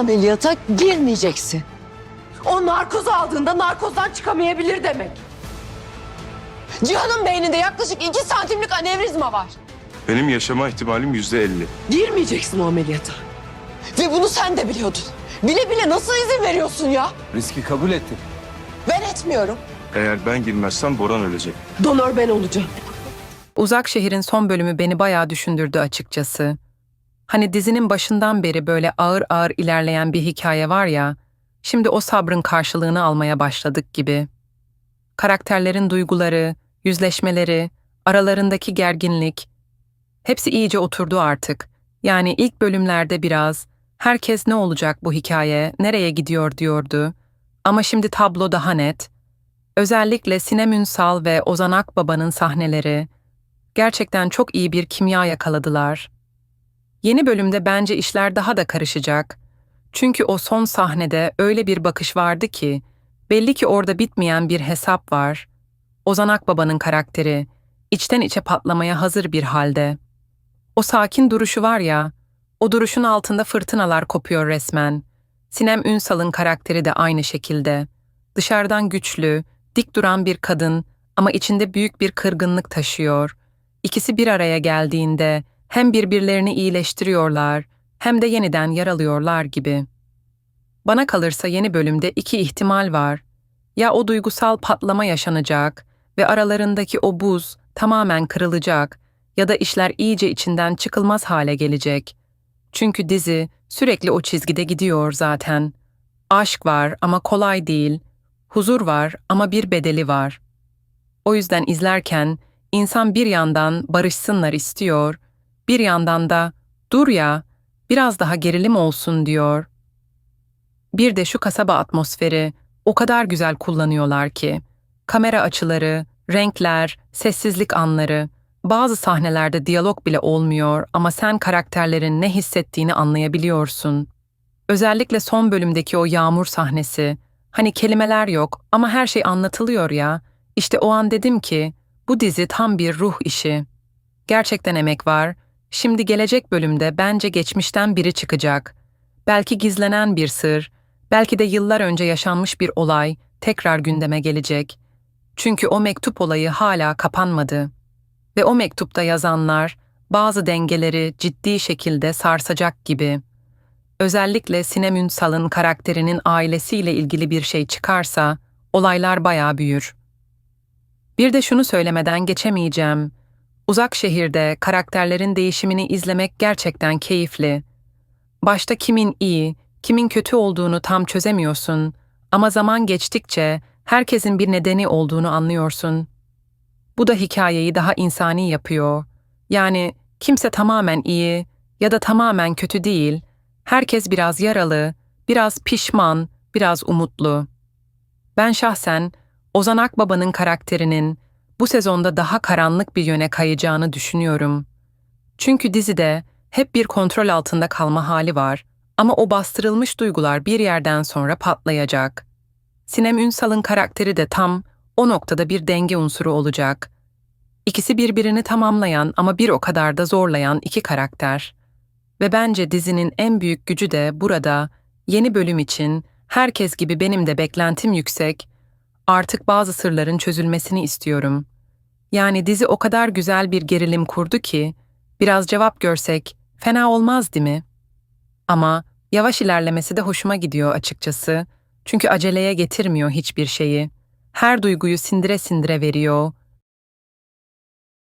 ameliyata girmeyeceksin. O narkoz aldığında narkozdan çıkamayabilir demek. Cihan'ın beyninde yaklaşık iki santimlik anevrizma var. Benim yaşama ihtimalim yüzde elli. Girmeyeceksin o ameliyata. Ve bunu sen de biliyordun. Bile bile nasıl izin veriyorsun ya? Riski kabul ettim. Ben etmiyorum. Eğer ben girmezsem Boran ölecek. Donör ben olacağım. Uzak Şehir'in son bölümü beni bayağı düşündürdü açıkçası. Hani dizinin başından beri böyle ağır ağır ilerleyen bir hikaye var ya, şimdi o sabrın karşılığını almaya başladık gibi. Karakterlerin duyguları, yüzleşmeleri, aralarındaki gerginlik, hepsi iyice oturdu artık. Yani ilk bölümlerde biraz, herkes ne olacak bu hikaye, nereye gidiyor diyordu. Ama şimdi tablo daha net. Özellikle Sinem Ünsal ve Ozan Akbaba'nın sahneleri, gerçekten çok iyi bir kimya yakaladılar. Yeni bölümde bence işler daha da karışacak. Çünkü o son sahnede öyle bir bakış vardı ki, belli ki orada bitmeyen bir hesap var. Ozan Akbaba'nın karakteri, içten içe patlamaya hazır bir halde. O sakin duruşu var ya, o duruşun altında fırtınalar kopuyor resmen. Sinem Ünsal'ın karakteri de aynı şekilde. Dışarıdan güçlü, dik duran bir kadın ama içinde büyük bir kırgınlık taşıyor. İkisi bir araya geldiğinde hem birbirlerini iyileştiriyorlar hem de yeniden yaralıyorlar gibi. Bana kalırsa yeni bölümde iki ihtimal var. Ya o duygusal patlama yaşanacak ve aralarındaki o buz tamamen kırılacak ya da işler iyice içinden çıkılmaz hale gelecek. Çünkü dizi sürekli o çizgide gidiyor zaten. Aşk var ama kolay değil. Huzur var ama bir bedeli var. O yüzden izlerken insan bir yandan barışsınlar istiyor, bir yandan da dur ya, biraz daha gerilim olsun diyor. Bir de şu kasaba atmosferi o kadar güzel kullanıyorlar ki. Kamera açıları, renkler, sessizlik anları, bazı sahnelerde diyalog bile olmuyor ama sen karakterlerin ne hissettiğini anlayabiliyorsun. Özellikle son bölümdeki o yağmur sahnesi, hani kelimeler yok ama her şey anlatılıyor ya. İşte o an dedim ki, bu dizi tam bir ruh işi. Gerçekten emek var. Şimdi gelecek bölümde bence geçmişten biri çıkacak. Belki gizlenen bir sır, belki de yıllar önce yaşanmış bir olay tekrar gündeme gelecek. Çünkü o mektup olayı hala kapanmadı. Ve o mektupta yazanlar bazı dengeleri ciddi şekilde sarsacak gibi. Özellikle Sinem Ünsal'ın karakterinin ailesiyle ilgili bir şey çıkarsa olaylar bayağı büyür. Bir de şunu söylemeden geçemeyeceğim. Uzak şehirde karakterlerin değişimini izlemek gerçekten keyifli. Başta kimin iyi, kimin kötü olduğunu tam çözemiyorsun ama zaman geçtikçe herkesin bir nedeni olduğunu anlıyorsun. Bu da hikayeyi daha insani yapıyor. Yani kimse tamamen iyi ya da tamamen kötü değil. Herkes biraz yaralı, biraz pişman, biraz umutlu. Ben şahsen Ozan Akbaba'nın karakterinin bu sezonda daha karanlık bir yöne kayacağını düşünüyorum. Çünkü dizide hep bir kontrol altında kalma hali var ama o bastırılmış duygular bir yerden sonra patlayacak. Sinem Ünsal'ın karakteri de tam o noktada bir denge unsuru olacak. İkisi birbirini tamamlayan ama bir o kadar da zorlayan iki karakter. Ve bence dizinin en büyük gücü de burada yeni bölüm için herkes gibi benim de beklentim yüksek. Artık bazı sırların çözülmesini istiyorum. Yani dizi o kadar güzel bir gerilim kurdu ki biraz cevap görsek fena olmaz değil mi? Ama yavaş ilerlemesi de hoşuma gidiyor açıkçası. Çünkü aceleye getirmiyor hiçbir şeyi. Her duyguyu sindire sindire veriyor